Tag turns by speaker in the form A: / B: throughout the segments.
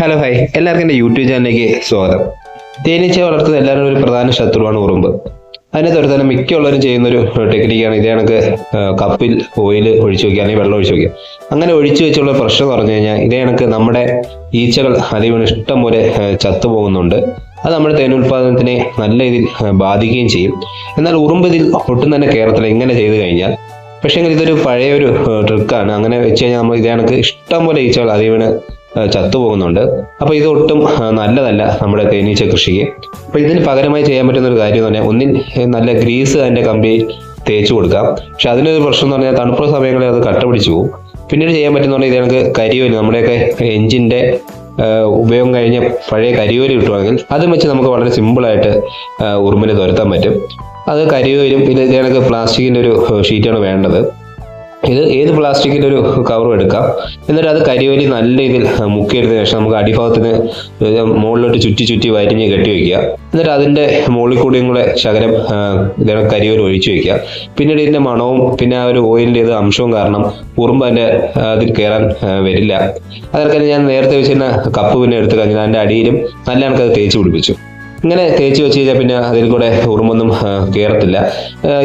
A: Hello hi എല്ലാവർക്കും എന്റെ YouTube ചാനലിലേക്ക് സ്വാഗതം. തേനീച്ച വളർത്തുന്ന എല്ലാവരും ഒരു പ്രധാന ശത്രുവാണ് ഉറുമ്പ്. അതിനെ തന്നെ മിക്കുള്ളവരും ചെയ്യുന്ന ഒരു ടെക്നിക്കാണ് ഇതേ കണക്ക് കപ്പിൽ ഓയിൽ ഒഴിച്ചു വെക്കുക അല്ലെങ്കിൽ വെള്ളം ഒഴിച്ചു വെക്കുക. അങ്ങനെ ഒഴിച്ചു വെച്ചുള്ള പ്രശ്നം പറഞ്ഞു കഴിഞ്ഞാൽ ഇതേ കണക്ക് നമ്മുടെ ഈച്ചകൾ അതിവണ് ഇഷ്ടം പോലെ ചത്തുപോകുന്നുണ്ട് അത് നമ്മുടെ തേനുൽപാദനത്തിനെ നല്ല രീതിയിൽ ബാധിക്കുകയും ചെയ്യും. എന്നാൽ ഉറുമ്പ് ഇതിൽ ഒട്ടും തന്നെ കേരളത്തിൽ ഇങ്ങനെ ചെയ്തു കഴിഞ്ഞാൽ പക്ഷേ ഇതൊരു പഴയ ഒരു ട്രിക്കാണ് അങ്ങനെ വെച്ച് കഴിഞ്ഞാൽ നമ്മൾ ഇതേ കണക്ക് ഇഷ്ടം പോലെ ഈച്ചകൾ അതേവണ് ചത്തുപോകുന്നുണ്ട്. അപ്പോൾ ഇത് ഒട്ടും നല്ലതല്ല നമ്മുടെ തേനീച്ച കൃഷിക്ക്. അപ്പോൾ ഇതിന് പകരമായി ചെയ്യാൻ പറ്റുന്ന ഒരു കാര്യം പറഞ്ഞാൽ ഒന്നിൽ നല്ല ഗ്രീസ് അതിന്റെ കമ്പി തേച്ച് കൊടുക്കാം. പക്ഷെ അതിനൊരു പ്രശ്നം എന്ന് പറഞ്ഞാൽ തണുപ്പ് സമയങ്ങളിൽ അത് കട്ട പിടിച്ചു പോകും. പിന്നീട് ചെയ്യാൻ പറ്റുന്ന പറഞ്ഞാൽ ഇത് നമുക്ക് കരിയോൽ നമ്മുടെയൊക്കെ എഞ്ചിന്റെ ഉപയോഗം കഴിഞ്ഞ പഴയ കരിയോലി കിട്ടുവാണെങ്കിൽ അതും വെച്ച് നമുക്ക് വളരെ സിമ്പിളായിട്ട് ഉറുമ്പിനെ തുരത്താൻ പറ്റും. അത് കരിയോലും പിന്നെ ഇതിനൊക്കെ പ്ലാസ്റ്റിക്കിന്റെ ഒരു ഷീറ്റാണ് വേണ്ടത്. ഇത് ഏത് പ്ലാസ്റ്റിക്കിന്റെ ഒരു കവറും എടുക്കാം. എന്നിട്ട് അത് കരിവലി നല്ല രീതിയിൽ മുക്കിയെടുത്ത ശേഷം നമുക്ക് അടിഭാഗത്തിന് മുകളിലോട്ട് ചുറ്റി ചുറ്റി വരിഞ്ഞ് കെട്ടി വയ്ക്കുക എന്നിട്ട് അതിന്റെ മുകളിൽ കൂടിയും കൂടെ ശകലം കരിവലി ഒഴിച്ചു വയ്ക്കുക പിന്നീട് ഇതിന്റെ മണവും പിന്നെ ആ ഒരു ഓയിലിന്റെ ഇത് അംശവും കാരണം ഉറുമ്പ് അതിന്റെ അതിൽ കയറാൻ വരില്ല. അതൊക്കെ ഞാൻ നേരത്തെ വെച്ചിരുന്ന കപ്പ് പിന്നെ എടുത്ത് കഴിഞ്ഞാൽ അതിന്റെ അടിയിലും നല്ല കണക്കത് തേച്ച് പിടിപ്പിച്ചു. ഇങ്ങനെ തേച്ച് വെച്ച് കഴിഞ്ഞാൽ പിന്നെ അതിൽ കൂടെ ഉറുമ്പൊന്നും കയറത്തില്ല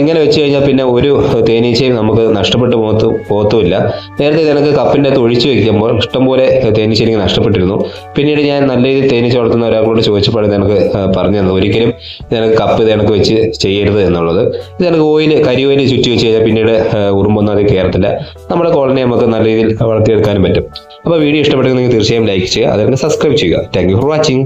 A: ഇങ്ങനെ വെച്ച് കഴിഞ്ഞാൽ പിന്നെ ഒരു തേനീച്ചയും നമുക്ക് നഷ്ടപ്പെട്ടു പോകത്തു പോകത്തുമില്ല. നേരത്തെ നിനക്ക് കപ്പിന്റെ അകത്ത് ഒഴിച്ചു വയ്ക്കുമ്പോൾ ഇഷ്ടംപോലെ തേനീച്ച എനിക്ക് നഷ്ടപ്പെട്ടിരുന്നു. പിന്നീട് ഞാൻ നല്ല രീതിയിൽ തേനീച്ച വളർത്തുന്ന ഒരാളോട് ചോദിച്ചപ്പോൾ നിനക്ക് പറഞ്ഞു തന്നു ഒരിക്കലും ഇതിനക്ക് കപ്പ് നിനക്ക് വെച്ച് ചെയ്യരുത് എന്നുള്ളത്. ഇത് നിനക്ക് ഓയിൽ കരി ഓയിൽ ചുറ്റി വെച്ച് കഴിഞ്ഞാൽ പിന്നീട് ഉറുമ്പൊന്നും അത് കയറത്തില്ല നമ്മുടെ കോളനി നമുക്ക് നല്ല രീതിയിൽ വളർത്തിയെടുക്കാനും പറ്റും. അപ്പോൾ വീഡിയോ ഇഷ്ടപ്പെട്ടെങ്കിൽ നിങ്ങൾ തീർച്ചയായും ലൈക്ക് ചെയ്യുക അതുപോലെ സബ്സ്ക്രൈബ് ചെയ്യുക. Thank you for watching.